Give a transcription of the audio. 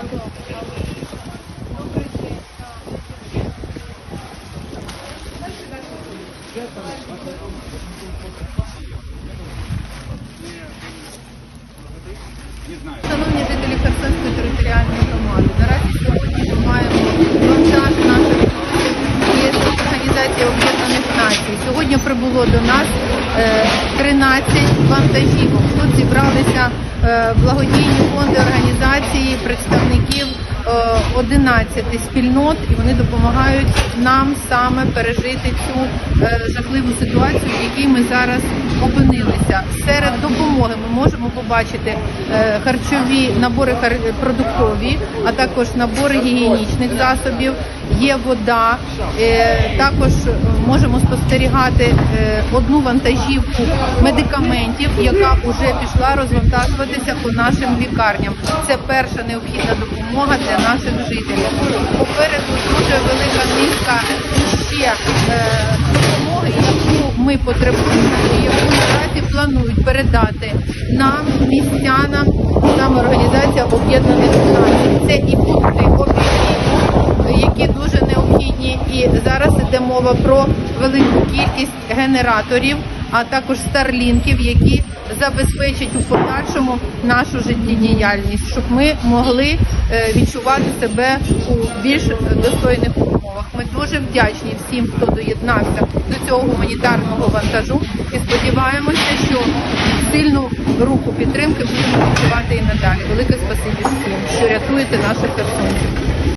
Шановні жителі Херсонської територіальної громади, наразі сьогодні ми маємо вантаж нашої організації Об'єднаних Націй. Сьогодні прибуло до нас е, 13 вантажівок. Тут зібралися е, благодійні фонди організації, представників е, 11 спільнот, і вони допомагають нам саме пережити цю е, жахливу ситуацію, в якій ми зараз опинилися. Серед допомоги ми можемо побачити е, харчові набори продуктові, а також набори гігієнічних засобів. Є вода, е, також е, можемо спостерігати е, одну вантажівку медикаментів, яка вже пішла розвантажуватися по нашим лікарням. Це перша необхідна допомога для наших жителів. Попереду дуже велика низка ще допомоги, яку ми потребуємо, і яку наразі планують передати нам, містянам, саме організація Об'єднаних Націй. Це і пункти обігріву, які дуже необхідні. І зараз йде мова про велику кількість генераторів, а також старлінків, які забезпечать у подальшому нашу життєдіяльність, щоб ми могли е, відчувати себе у більш достойних умовах. Ми дуже вдячні всім, хто доєднався до цього гуманітарного вантажу, і сподіваємося, що сильну руку підтримки будемо відчувати і надалі. Велике спасибі всім, що рятуєте наших херсонців.